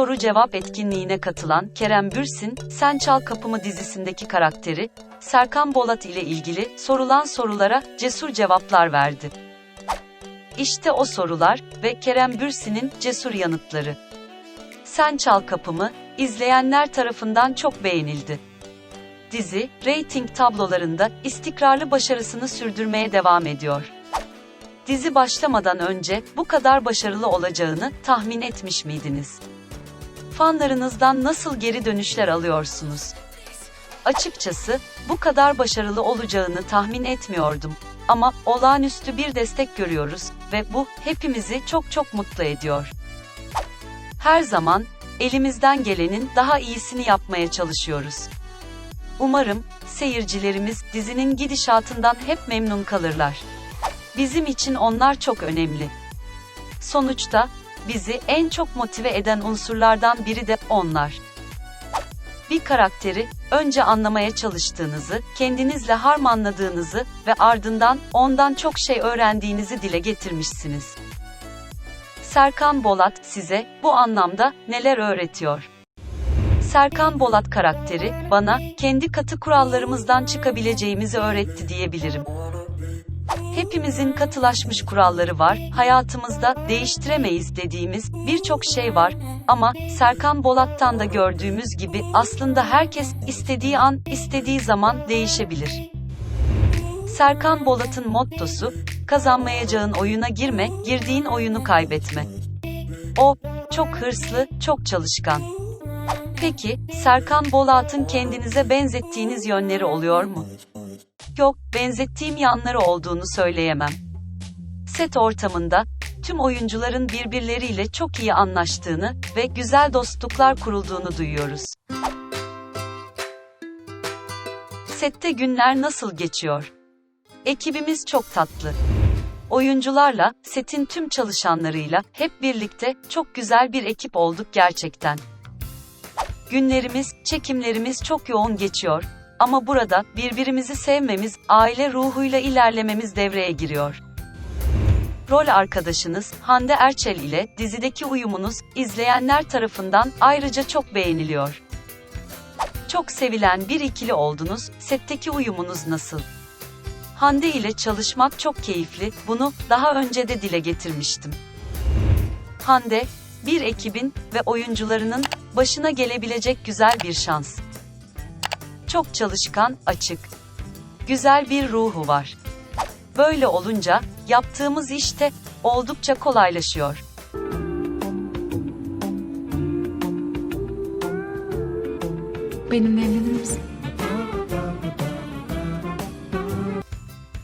soru cevap etkinliğine katılan Kerem Bürsin, Sen Çal Kapımı dizisindeki karakteri, Serkan Bolat ile ilgili sorulan sorulara cesur cevaplar verdi. İşte o sorular ve Kerem Bürsin'in cesur yanıtları. Sen Çal Kapımı, izleyenler tarafından çok beğenildi. Dizi, reyting tablolarında istikrarlı başarısını sürdürmeye devam ediyor. Dizi başlamadan önce bu kadar başarılı olacağını tahmin etmiş miydiniz? Fanlarınızdan nasıl geri dönüşler alıyorsunuz? Açıkçası bu kadar başarılı olacağını tahmin etmiyordum. Ama olağanüstü bir destek görüyoruz ve bu hepimizi çok çok mutlu ediyor. Her zaman elimizden gelenin daha iyisini yapmaya çalışıyoruz. Umarım seyircilerimiz dizinin gidişatından hep memnun kalırlar. Bizim için onlar çok önemli. Sonuçta bizi en çok motive eden unsurlardan biri de onlar. Bir karakteri önce anlamaya çalıştığınızı, kendinizle harmanladığınızı ve ardından ondan çok şey öğrendiğinizi dile getirmişsiniz. Serkan Bolat size bu anlamda neler öğretiyor? Serkan Bolat karakteri bana kendi katı kurallarımızdan çıkabileceğimizi öğretti diyebilirim. Hepimizin katılaşmış kuralları var, hayatımızda değiştiremeyiz dediğimiz birçok şey var ama Serkan Bolat'tan da gördüğümüz gibi aslında herkes istediği an, istediği zaman değişebilir. Serkan Bolat'ın mottosu, kazanmayacağın oyuna girme, girdiğin oyunu kaybetme. O, çok hırslı, çok çalışkan. Peki, Serkan Bolat'ın kendinize benzettiğiniz yönleri oluyor mu? Yok, benzettiğim yanları olduğunu söyleyemem. Set ortamında, tüm oyuncuların birbirleriyle çok iyi anlaştığını ve güzel dostluklar kurulduğunu duyuyoruz. Sette günler nasıl geçiyor? Ekibimiz çok tatlı. Oyuncularla, setin tüm çalışanlarıyla hep birlikte çok güzel bir ekip olduk gerçekten. Günlerimiz, çekimlerimiz çok yoğun geçiyor ama burada birbirimizi sevmemiz, aile ruhuyla ilerlememiz devreye giriyor. Rol arkadaşınız Hande Erçel ile dizideki uyumunuz izleyenler tarafından ayrıca çok beğeniliyor. Çok sevilen bir ikili oldunuz. Setteki uyumunuz nasıl? Hande ile çalışmak çok keyifli. Bunu daha önce de dile getirmiştim. Hande, bir ekibin ve oyuncularının başına gelebilecek güzel bir şans. Çok çalışkan, açık. Güzel bir ruhu var. Böyle olunca yaptığımız işte oldukça kolaylaşıyor. Benimle evlenir misin?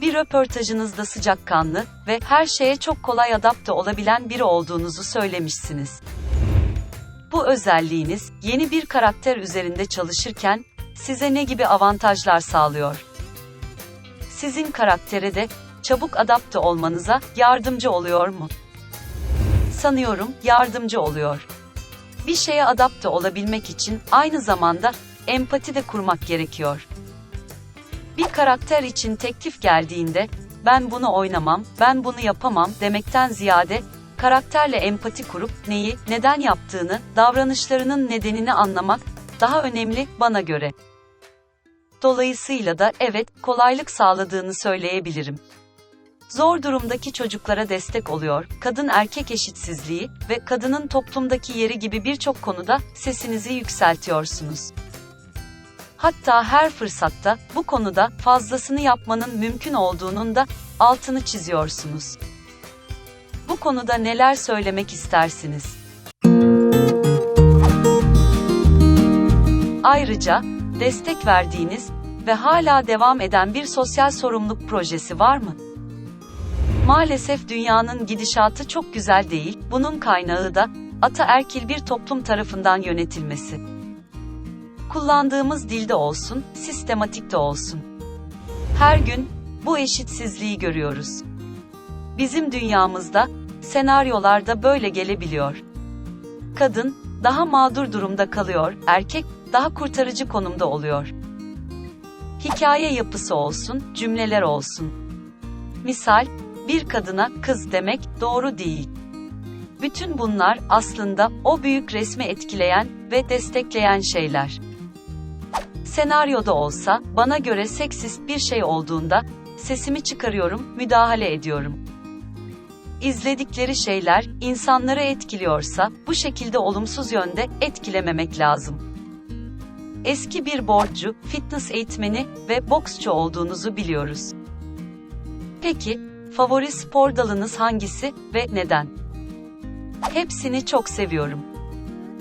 Bir röportajınızda sıcakkanlı ve her şeye çok kolay adapte olabilen biri olduğunuzu söylemişsiniz. Bu özelliğiniz yeni bir karakter üzerinde çalışırken size ne gibi avantajlar sağlıyor? Sizin karaktere de çabuk adapte olmanıza yardımcı oluyor mu? Sanıyorum yardımcı oluyor. Bir şeye adapte olabilmek için aynı zamanda empati de kurmak gerekiyor. Bir karakter için teklif geldiğinde ben bunu oynamam, ben bunu yapamam demekten ziyade karakterle empati kurup neyi, neden yaptığını, davranışlarının nedenini anlamak daha önemli bana göre. Dolayısıyla da evet, kolaylık sağladığını söyleyebilirim. Zor durumdaki çocuklara destek oluyor, kadın erkek eşitsizliği ve kadının toplumdaki yeri gibi birçok konuda sesinizi yükseltiyorsunuz. Hatta her fırsatta bu konuda fazlasını yapmanın mümkün olduğunun da altını çiziyorsunuz. Bu konuda neler söylemek istersiniz? Ayrıca destek verdiğiniz ve hala devam eden bir sosyal sorumluluk projesi var mı? Maalesef dünyanın gidişatı çok güzel değil. Bunun kaynağı da ataerkil bir toplum tarafından yönetilmesi. Kullandığımız dilde olsun, sistematikte olsun. Her gün bu eşitsizliği görüyoruz. Bizim dünyamızda senaryolarda böyle gelebiliyor. Kadın daha mağdur durumda kalıyor, erkek daha kurtarıcı konumda oluyor. Hikaye yapısı olsun, cümleler olsun. Misal, bir kadına kız demek doğru değil. Bütün bunlar aslında o büyük resmi etkileyen ve destekleyen şeyler. Senaryoda olsa bana göre seksist bir şey olduğunda sesimi çıkarıyorum, müdahale ediyorum. İzledikleri şeyler insanları etkiliyorsa bu şekilde olumsuz yönde etkilememek lazım. Eski bir borcu, fitness eğitmeni ve boksçu olduğunuzu biliyoruz. Peki, favori spor dalınız hangisi ve neden? Hepsini çok seviyorum.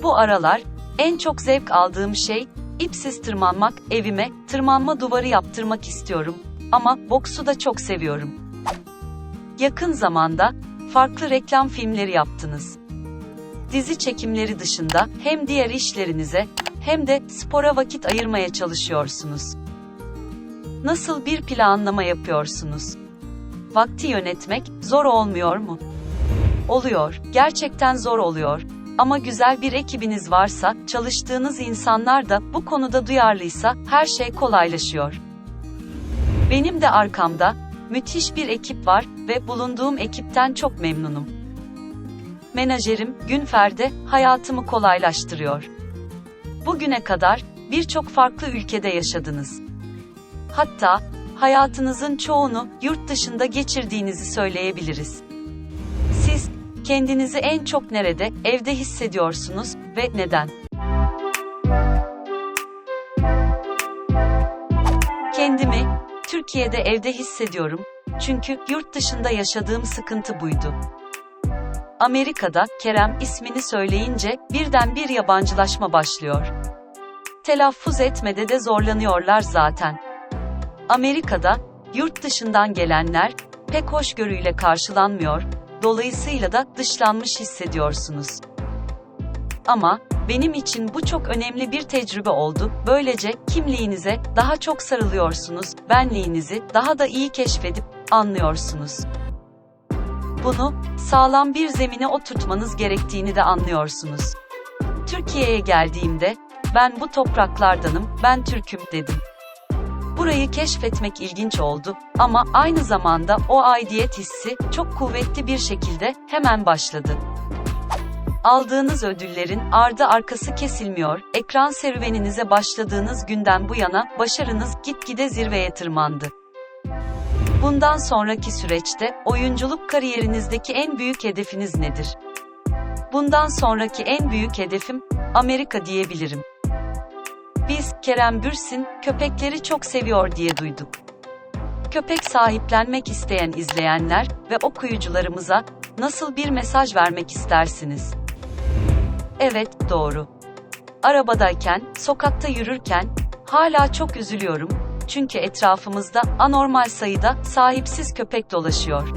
Bu aralar en çok zevk aldığım şey ipsiz tırmanmak, evime tırmanma duvarı yaptırmak istiyorum ama boksu da çok seviyorum. Yakın zamanda farklı reklam filmleri yaptınız. Dizi çekimleri dışında hem diğer işlerinize hem de spora vakit ayırmaya çalışıyorsunuz. Nasıl bir planlama yapıyorsunuz? Vakti yönetmek zor olmuyor mu? Oluyor, gerçekten zor oluyor. Ama güzel bir ekibiniz varsa, çalıştığınız insanlar da bu konuda duyarlıysa her şey kolaylaşıyor. Benim de arkamda müthiş bir ekip var ve bulunduğum ekipten çok memnunum. Menajerim Günfer de hayatımı kolaylaştırıyor. Bugüne kadar birçok farklı ülkede yaşadınız. Hatta hayatınızın çoğunu yurt dışında geçirdiğinizi söyleyebiliriz. Siz kendinizi en çok nerede, evde hissediyorsunuz ve neden? Kendimi Türkiye'de evde hissediyorum. Çünkü yurt dışında yaşadığım sıkıntı buydu. Amerika'da Kerem ismini söyleyince birden bir yabancılaşma başlıyor. Telaffuz etmede de zorlanıyorlar zaten. Amerika'da yurt dışından gelenler pek hoşgörüyle karşılanmıyor, dolayısıyla da dışlanmış hissediyorsunuz. Ama benim için bu çok önemli bir tecrübe oldu. Böylece kimliğinize daha çok sarılıyorsunuz, benliğinizi daha da iyi keşfedip anlıyorsunuz. Bunu sağlam bir zemine oturtmanız gerektiğini de anlıyorsunuz. Türkiye'ye geldiğimde ben bu topraklardanım, ben Türk'üm dedim. Burayı keşfetmek ilginç oldu ama aynı zamanda o aidiyet hissi çok kuvvetli bir şekilde hemen başladı. Aldığınız ödüllerin ardı arkası kesilmiyor. Ekran serüveninize başladığınız günden bu yana başarınız gitgide zirveye tırmandı. Bundan sonraki süreçte oyunculuk kariyerinizdeki en büyük hedefiniz nedir? Bundan sonraki en büyük hedefim Amerika diyebilirim. Biz Kerem Bürsin köpekleri çok seviyor diye duyduk. Köpek sahiplenmek isteyen izleyenler ve okuyucularımıza nasıl bir mesaj vermek istersiniz? Evet, doğru. Arabadayken, sokakta yürürken hala çok üzülüyorum. Çünkü etrafımızda anormal sayıda sahipsiz köpek dolaşıyor.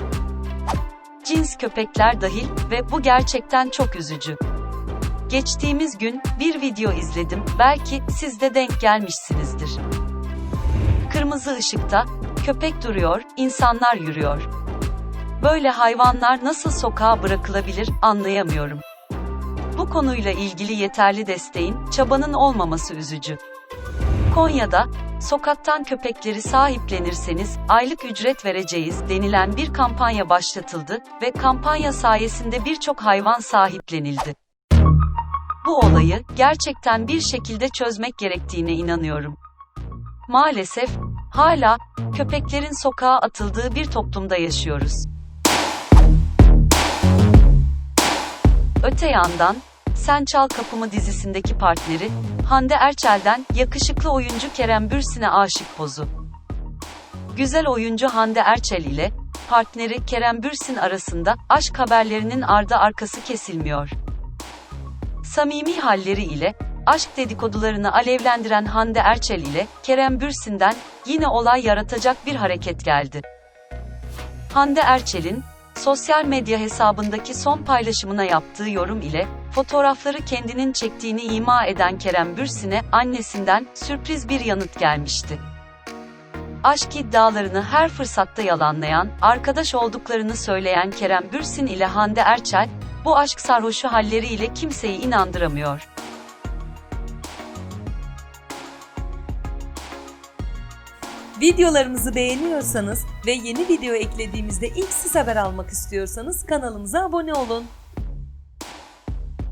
Cins köpekler dahil ve bu gerçekten çok üzücü. Geçtiğimiz gün bir video izledim. Belki siz de denk gelmişsinizdir. Kırmızı ışıkta köpek duruyor, insanlar yürüyor. Böyle hayvanlar nasıl sokağa bırakılabilir anlayamıyorum. Bu konuyla ilgili yeterli desteğin, çabanın olmaması üzücü. Konya'da, sokaktan köpekleri sahiplenirseniz aylık ücret vereceğiz denilen bir kampanya başlatıldı ve kampanya sayesinde birçok hayvan sahiplenildi. Bu olayı gerçekten bir şekilde çözmek gerektiğine inanıyorum. Maalesef hala köpeklerin sokağa atıldığı bir toplumda yaşıyoruz. Öte yandan, Sen Çal Kapımı dizisindeki partneri, Hande Erçel'den yakışıklı oyuncu Kerem Bürsin'e aşık pozu. Güzel oyuncu Hande Erçel ile partneri Kerem Bürsin arasında aşk haberlerinin ardı arkası kesilmiyor. Samimi halleri ile aşk dedikodularını alevlendiren Hande Erçel ile Kerem Bürsin'den yine olay yaratacak bir hareket geldi. Hande Erçel'in sosyal medya hesabındaki son paylaşımına yaptığı yorum ile fotoğrafları kendinin çektiğini ima eden Kerem Bürsin'e annesinden sürpriz bir yanıt gelmişti. Aşk iddialarını her fırsatta yalanlayan, arkadaş olduklarını söyleyen Kerem Bürsin ile Hande Erçel, bu aşk sarhoşu halleriyle kimseyi inandıramıyor. Videolarımızı beğeniyorsanız ve yeni video eklediğimizde ilk siz haber almak istiyorsanız kanalımıza abone olun.